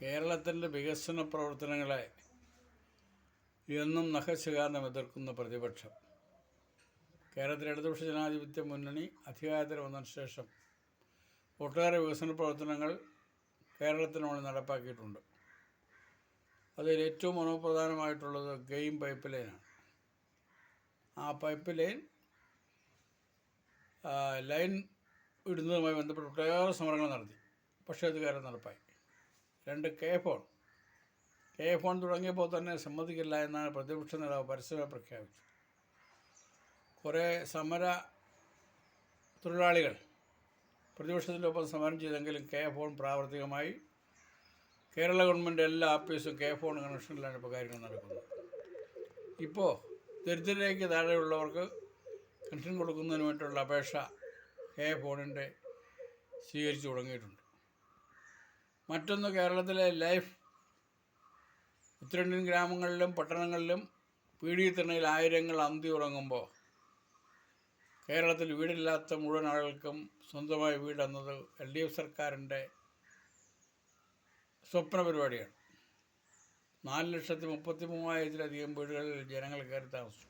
കേരളത്തിന്റെ വികസന പ്രവർത്തനങ്ങളെ എന്നും നഖശികാന്തം എതിർക്കുന്ന പ്രതിപക്ഷം. കേരളത്തിലെ ഇടതുപക്ഷ ജനാധിപത്യ മുന്നണി അധികാരത്തിൽ വന്നതിന് ശേഷം ഒട്ടേറെ വികസന പ്രവർത്തനങ്ങൾ കേരളത്തിനോട് നടപ്പാക്കിയിട്ടുണ്ട്. അതിൽ ഏറ്റവും മനോപ്രധാനമായിട്ടുള്ളത് ഗെയിം പൈപ്പ് ലൈനാണ് ആ പൈപ്പ് ലൈൻ ലൈൻ ഇടുന്നതുമായി ബന്ധപ്പെട്ട് ഒട്ടേറെ സമരങ്ങൾ നടത്തി. പക്ഷേ അത് കാര്യം നടപ്പായി. രണ്ട് കെ ഫോൺ. കെ ഫോൺ തുടങ്ങിയപ്പോൾ തന്നെ സമ്മതിക്കില്ല എന്നാണ് പ്രതിപക്ഷ നേതാവ് പരസ്യമായി പ്രഖ്യാപിച്ചത്. കുറേ സമര തൊഴിലാളികൾ പ്രതിപക്ഷത്തിനൊപ്പം സമരം ചെയ്തെങ്കിലും കെ ഫോൺ പ്രാവർത്തികമായി കേരള ഗവൺമെന്റ് എല്ലാ ആപ്പീസും കെ ഫോൺ കണക്ഷനിലാണ് ഇപ്പോൾ കാര്യങ്ങൾ നടക്കുന്നത്. ഇപ്പോൾ ദരിദ്രരേക്ക് താഴെയുള്ളവർക്ക് പെൻഷൻ കൊടുക്കുന്നതിന് അപേക്ഷ കെ ഫോണിന്റെ സ്വീകരിച്ചു തുടങ്ങിയിട്ടുണ്ട്. മറ്റൊന്ന് കേരളത്തിലെ ലൈഫ് ഉത്തരേന്ത്യൻ ഗ്രാമങ്ങളിലും പട്ടണങ്ങളിലും പീഡിയത്തിണയിൽ ആയിരങ്ങൾ അന്തി ഉറങ്ങുമ്പോൾ കേരളത്തിൽ വീടില്ലാത്ത മുഴുവൻ ആളുകൾക്കും സ്വന്തമായി വീടെന്നത് എൽ ഡി എഫ് സർക്കാരിന്റെ സ്വപ്ന പരിപാടിയാണ്. നാല് ലക്ഷത്തി മുപ്പത്തി മൂവായിരത്തിലധികം വീടുകളിൽ ജനങ്ങൾ കയറി താമസിച്ചു.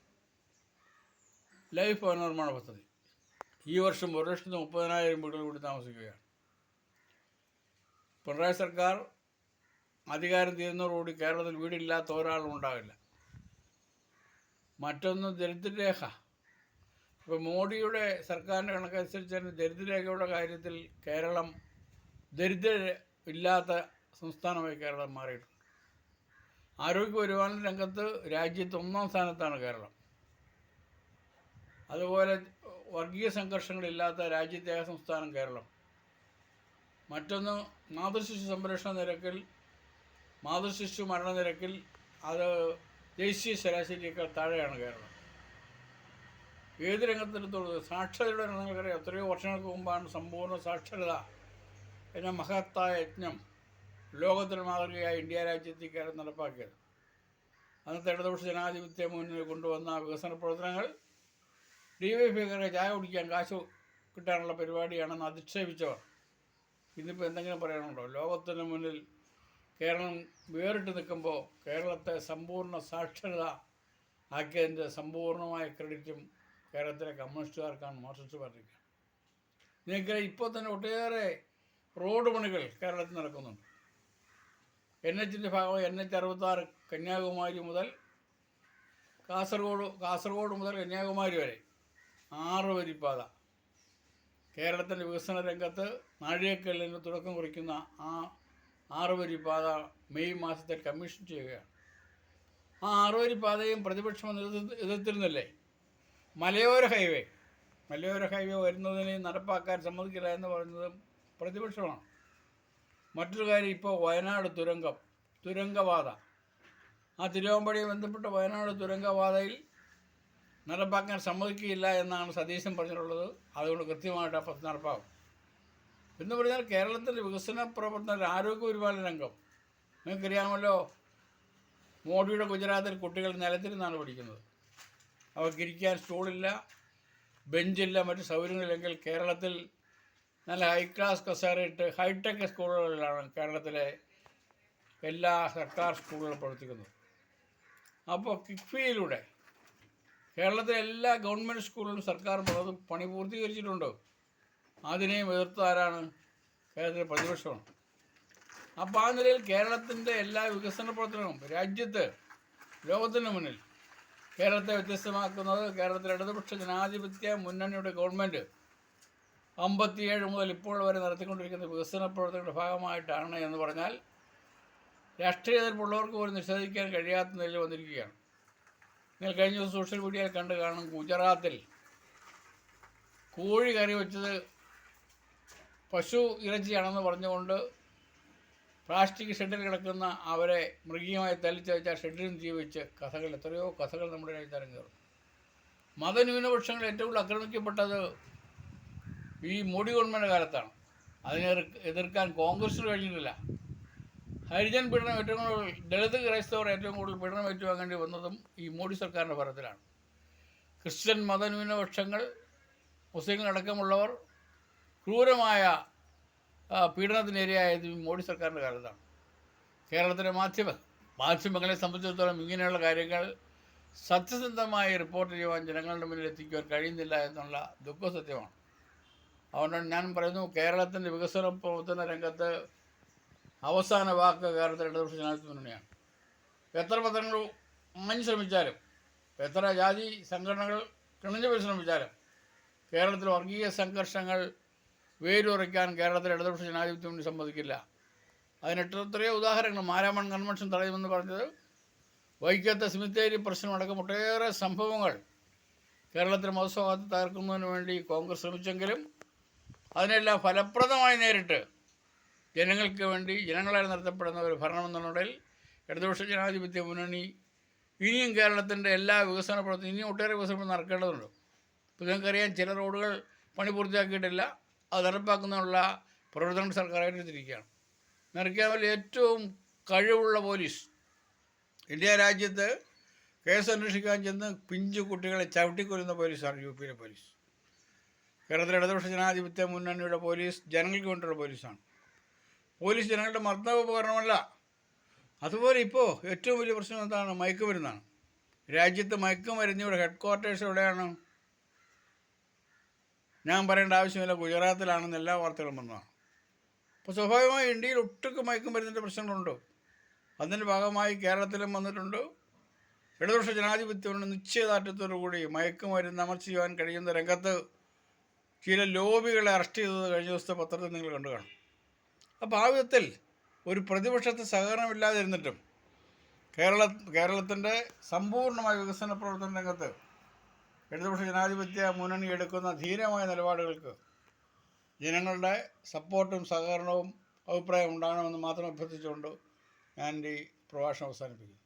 ലൈഫ് പുനർനിർമ്മാണ പദ്ധതി. ഈ വർഷം ഒരു ലക്ഷത്തി മുപ്പതിനായിരം വീടുകൾ കൂടി താമസിക്കുകയാണ്. പിണറായി സർക്കാർ അധികാരം തീരുന്നതോടുകൂടി കേരളത്തിൽ വീടില്ലാത്ത ഒരാളും ഉണ്ടാവില്ല. മറ്റൊന്ന് ദരിദ്രരേഖ. ഇപ്പോൾ മോഡിയുടെ സർക്കാരിന്റെ കണക്കനുസരിച്ച് തന്നെ ദരിദ്രരേഖയുടെ കാര്യത്തിൽ കേരളം ദരിദ്ര ഇല്ലാത്ത സംസ്ഥാനമായി കേരളം മാറിയിട്ടുണ്ട്. ആരോഗ്യ പരിപാലന രംഗത്ത് രാജ്യത്ത് ഒന്നാം സ്ഥാനത്താണ് കേരളം. അതുപോലെ വർഗീയ സംഘർഷങ്ങളില്ലാത്ത രാജ്യത്തെ സംസ്ഥാനം കേരളം. മറ്റൊന്ന് മാതൃശിശു സംരക്ഷണ നിരക്കിൽ മാതൃശിശു മരണനിരക്കിൽ അത് ദേശീയ ശരാശരിയേക്കാൾ താഴെയാണ് കേരളം. ഏത് രംഗത്തെടുത്തോളൂ സാക്ഷരതയുടെ നിങ്ങൾക്കറിയാം. എത്രയോ വർഷങ്ങൾക്ക് മുമ്പാണ് സമ്പൂർണ സാക്ഷരത എന്ന മഹത്തായ യജ്ഞം ലോകത്തിന് മാതൃകയായി ഇന്ത്യ രാജ്യത്തിൽ കേരളം നടപ്പാക്കിയത്. അന്നത്തെ ഇടതുപക്ഷ ജനാധിപത്യ മുന്നിൽ കൊണ്ടുവന്ന വികസന പ്രവർത്തനങ്ങൾ ഡി വൈ ഫിഗറെ ചായ കുടിക്കാൻ കാശ് കിട്ടാനുള്ള പരിപാടിയാണെന്ന് അധിക്ഷേപിച്ചവർ. ഇന്നിപ്പോൾ എന്തെങ്കിലും പറയാനുണ്ടോ? ലോകത്തിന് മുന്നിൽ കേരളം വേറിട്ട് നിൽക്കുമ്പോൾ കേരളത്തെ സമ്പൂർണ സാക്ഷരത ആക്കിയതിന്റെ സമ്പൂർണമായ ക്രെഡിറ്റും കേരളത്തിലെ കമ്മ്യൂണിസ്റ്റുകാർക്കാണ് മാർക്സിസ്റ്റ് പാർട്ടിക്ക് നിങ്ങൾക്ക് ഇപ്പോൾ തന്നെ ഒട്ടേറെ റോഡ് പണികൾ കേരളത്തിൽ നടക്കുന്നുണ്ട്. എൻ എച്ചിന്റെ ഭാഗമായി എൻ എച്ച് അറുപത്താറ് കന്യാകുമാരി മുതൽ കാസർഗോഡ് കാസർഗോഡ് മുതൽ കന്യാകുമാരി വരെ ആറ് വരിപ്പാത കേരളത്തിന്റെ വികസന രംഗത്ത് നാഴികക്കല്ലിന് തുടക്കം കുറിക്കുന്ന ആ ആറുവരി പാത മെയ് മാസത്തെ കമ്മീഷൻ ചെയ്യുകയാണ്. ആ ആറുവരി പാതയും പ്രതിപക്ഷം എതിർത്ത് എതിർത്തിരുന്നില്ലേ? മലയോര ഹൈവേ. മലയോര ഹൈവേ വരുന്നതിനെ നടപ്പാക്കാൻ സമ്മതിക്കില്ല എന്ന് പറയുന്നതും പ്രതിപക്ഷമാണ്. മറ്റൊരു കാര്യം ഇപ്പോൾ വയനാട് തുരങ്കം തുരങ്കപാത ആ തിരുവമ്പടിയെ ബന്ധപ്പെട്ട വയനാട് തുരങ്കപാതയിൽ നടപ്പാക്കാൻ സമ്മതിക്കുകയില്ല എന്നാണ് സതീശൻ പറഞ്ഞിട്ടുള്ളത്. അതുകൊണ്ട് കൃത്യമായിട്ട് ആ പദ്ധതി നടപ്പാകും എന്ന് പറഞ്ഞാൽ കേരളത്തിന്റെ വികസന പ്രവർത്തന ആരോഗ്യ പരിപാലന രംഗം. നിങ്ങൾക്കറിയാമല്ലോ മോഡിയുടെ ഗുജറാത്തിൽ കുട്ടികൾ നിലത്തിരുന്നാണ് പഠിക്കുന്നത്. അവർക്ക് ഇരിക്കാൻ സ്റ്റൂളില്ല ബെഞ്ചില്ല മറ്റ് സൗകര്യങ്ങളില്ലെങ്കിൽ കേരളത്തിൽ നല്ല ഹൈ ക്ലാസ് കസേറിട്ട് ഹൈടെക് സ്കൂളുകളിലാണ് കേരളത്തിലെ എല്ലാ സർക്കാർ സ്കൂളുകളും പ്രവർത്തിക്കുന്നത്. അപ്പോൾ കിഫ്ബിയിലൂടെ കേരളത്തിലെ എല്ലാ ഗവൺമെന്റ് സ്കൂളിലും സർക്കാർ പലതും പണി പൂർത്തീകരിച്ചിട്ടുണ്ട്? അതിനെയും എതിർത്ത് ആരാണ്? കേരളത്തിലെ പ്രതിപക്ഷമാണ്. അപ്പോൾ ആ നിലയിൽ കേരളത്തിന്റെ എല്ലാ വികസന പ്രവർത്തനവും രാജ്യത്ത് ലോകത്തിന് മുന്നിൽ കേരളത്തെ വ്യത്യസ്തമാക്കുന്നത് കേരളത്തിലെ ഇടതുപക്ഷ ജനാധിപത്യ മുന്നണിയുടെ ഗവൺമെന്റ് അമ്പത്തിയേഴ് മുതൽ ഇപ്പോൾ വരെ നടത്തിക്കൊണ്ടിരിക്കുന്ന വികസന പ്രവർത്തനങ്ങളുടെ ഭാഗമായിട്ടാണ് എന്ന് പറഞ്ഞാൽ രാഷ്ട്രീയ എതിർപ്പുള്ളവർക്ക് പോലും നിഷേധിക്കാൻ കഴിയാത്ത നിലയിൽ വന്നിരിക്കുകയാണ്. നിങ്ങൾ കഴിഞ്ഞ ദിവസം സോഷ്യൽ മീഡിയയിൽ കണ്ട് കാണും ഗുജറാത്തിൽ കോഴി കറി വെച്ചത് പശു ഇറച്ചിയാണെന്ന് പറഞ്ഞുകൊണ്ട് പ്ലാസ്റ്റിക് ഷെഡിൽ കിടക്കുന്ന അവരെ മൃഗീയമായി തല്ലിച്ച് വെച്ച ഷെഡിലും ജീവിച്ച് കഥകൾ എത്രയോ കഥകൾ നമ്മുടെ രാജ്യത്ത് അരങ്ങേറും മതന്യൂനപക്ഷങ്ങൾ ഏറ്റവും കൂടുതൽ ആക്രമിക്കപ്പെട്ടത് ഈ മോഡി ഗവൺമെന്റ് കാലത്താണ്. അതിനെ എതിർക്കാൻ കോൺഗ്രസ്സിന് കഴിഞ്ഞിട്ടില്ല. ഹരിജൻ പീഡനം ഏറ്റവും കൂടുതൽ ദളിത് ക്രൈസ്തവർ ഏറ്റവും കൂടുതൽ പീഡനം ഏറ്റുവാങ്ങേണ്ടി വന്നതും ഈ മോഡി സർക്കാരിന്റെ ഭരണത്തിലാണ് ക്രിസ്ത്യൻ മതന്യൂനപക്ഷങ്ങൾ മുസ്ലിങ്ങളടക്കമുള്ളവർ ക്രൂരമായ ആ, പീഡനത്തിനിരയായത് മോഡി സർക്കാരിന്റെ കാലത്താണ്. കേരളത്തിലെ മാധ്യമ മാധ്യമങ്ങളെ സംബന്ധിച്ചിടത്തോളം ഇങ്ങനെയുള്ള കാര്യങ്ങൾ സത്യസന്ധമായി റിപ്പോർട്ട് ചെയ്യുവാൻ ജനങ്ങളുടെ മുന്നിൽ എത്തിക്കുവാൻ കഴിയുന്നില്ല എന്നുള്ള ദുഃഖസത്യമാണ് അതുകൊണ്ടാണ് ഞാൻ പറയുന്നു കേരളത്തിന്റെ വികസന പ്രവർത്തന രംഗത്ത് അവസാന വാക്ക് കേരളത്തിലെ ഇടതുപക്ഷ ജനാധിപത്യ മുന്നണിയാണ്. എത്ര പത്രങ്ങൾ മഞ്ഞ് ശ്രമിച്ചാലും എത്ര ജാതി സംഘടനകൾ കിണഞ്ഞു പരിശ്രമിച്ചാലും കേരളത്തിൽ വർഗീയ സംഘർഷങ്ങൾ വേരുറയ്ക്കാൻ കേരളത്തിലെ ഇടതുപക്ഷ ജനാധിപത്യ മുന്നണി സമ്മതിക്കില്ല. അതിന് എത്രയോ ഉദാഹരണങ്ങൾ. മാരാമൺ കൺവെൻഷൻ തടയുമെന്ന് പറഞ്ഞത് വൈക്കത്തെ സിമിത്തേരി പ്രശ്നമടക്കം ഒട്ടേറെ സംഭവങ്ങൾ കേരളത്തിലെ മതസ്വാഗതത്തെ തകർക്കുന്നതിന് വേണ്ടി കോൺഗ്രസ് ശ്രമിച്ചെങ്കിലും അതിനെല്ലാം ഫലപ്രദമായി നേരിട്ട് ജനങ്ങൾക്ക് വേണ്ടി ജനങ്ങളാൽ നടത്തപ്പെടുന്ന ഒരു ഭരണമെന്നുണ്ടെങ്കിൽ ഇടതുപക്ഷ ജനാധിപത്യ മുന്നണി ഇനിയും കേരളത്തിന്റെ എല്ലാ വികസന പ്രവർത്തനം ഇനിയും ഒട്ടേറെ വികസനം നടക്കേണ്ടതുണ്ട്. ഇപ്പോൾ നിങ്ങൾക്കറിയാം ചില റോഡുകൾ പണി പൂർത്തിയാക്കിയിട്ടില്ല. അത് നടപ്പാക്കുന്നതിനുള്ള പ്രവർത്തനം സർക്കാർ ഏറ്റെടുത്തിരിക്കുകയാണ് നിറയ്ക്കാമൽ ഏറ്റവും കഴിവുള്ള പോലീസ് ഇന്ത്യ രാജ്യത്ത് കേസ് അന്വേഷിക്കാൻ ചെന്ന് പിഞ്ചു കുട്ടികളെ ചവിട്ടിക്കൊല്ലുന്ന പോലീസാണ് യു പിയിലെ പോലീസ്. കേരളത്തിലെ ഇടതുപക്ഷ ജനാധിപത്യ മുന്നണിയുടെ പോലീസ് ജനങ്ങൾക്ക് വേണ്ടിയുള്ള പോലീസാണ്. പോലീസ് ജനങ്ങളുടെ മർദ്ദോപകരണമല്ല. അതുപോലെ ഇപ്പോൾ ഏറ്റവും വലിയ പ്രശ്നം എന്താണ്? മയക്കുമരുന്നാണ്. രാജ്യത്ത് മയക്കുമരുന്നിയുടെ ഹെഡ് ക്വാർട്ടേഴ്സ് എവിടെയാണ്? ഞാൻ പറയേണ്ട ആവശ്യമില്ല. ഗുജറാത്തിലാണെന്ന് എല്ലാ വാർത്തകളും വന്നതാണ്. അപ്പോൾ സ്വാഭാവികമായി ഇന്ത്യയിൽ ഒട്ടുക്ക് മയക്കുമരുന്നിന്റെ പ്രശ്നങ്ങളുണ്ട്. അതിന്റെ ഭാഗമായി കേരളത്തിലും വന്നിട്ടുണ്ട്. ഇടതുപക്ഷ ജനാധിപത്യമുണ്ട് നിശ്ചയദാർഢ്യത്തോടു കൂടി മയക്കുമരുന്ന് അമർച്ച ചെയ്യുവാൻ കഴിയുന്ന രംഗത്ത് ചില ലോബികളെ അറസ്റ്റ് ചെയ്തത് കഴിഞ്ഞ ദിവസത്തെ പത്രത്തിൽ നിങ്ങൾ കണ്ടു കാണും. അപ്പോൾ ആ വിധത്തിൽ ഒരു പ്രതിപക്ഷത്തെ സഹകരണമില്ലാതിരുന്നിട്ടും കേരള കേരളത്തിന്റെ സമ്പൂർണമായ വികസന പ്രവർത്തന രംഗത്ത് ഇടതുപക്ഷ ജനാധിപത്യ മുന്നണി എടുക്കുന്ന ധീരമായ നിലപാടുകൾക്ക് ജനങ്ങളുടെ സപ്പോർട്ടും സഹകരണവും അഭിപ്രായം ഉണ്ടാകണമെന്ന് മാത്രം അഭ്യർത്ഥിച്ചുകൊണ്ട് ഞാൻ ഈ പ്രഭാഷണം അവസാനിപ്പിക്കുന്നു.